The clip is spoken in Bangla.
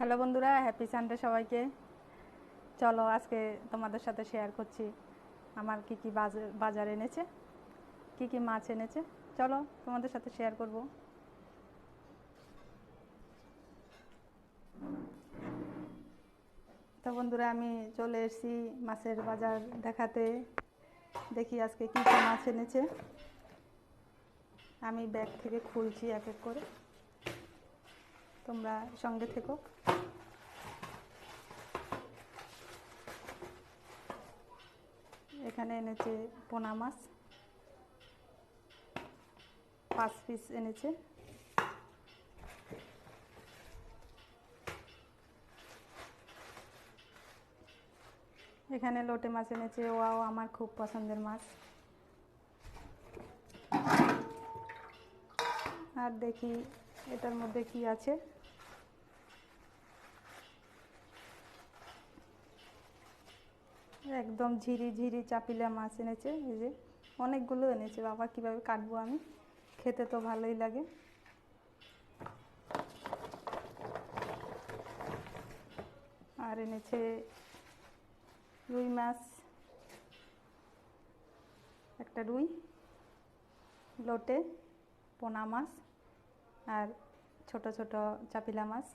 হ্যালো বন্ধুরা হ্যাপি সানডে সবাইকে। চলো আজকে তোমাদের সাথে শেয়ার করছি আমার কি কি বাজার এনেছে, কি কি মাছ এনেছে। চলো তোমাদের সাথে শেয়ার করব। তো বন্ধুরা, আমি চলে এসেছি মাছের বাজার দেখাতে। দেখি আজকে কি কি মাছ এনেছে। আমি ব্যাগ থেকে খুলছি এক এক করে। তোমরা সঙ্গে থেকো। এখানে এনেছে পোনা মাছ। পাঁচ পিস এনেছে। এখানে লোটে মাছ এনেছে। ওয়াও, আমার খুব পছন্দের মাছ। আর দেখি এটার মধ্যে কি আছে। একদম ঝিরি ঝিরি চাপিলা মাছ এনেছে, এই যে অনেকগুলো এনেছে, বাবা কীভাবে কাটবো আমি? খেতে তো ভালোই লাগে। আর এনেছে রুই মাছ, একটা রুই, লোটে, পোনা মাছ, আর ছোট ছোট চাপিলা মাছ।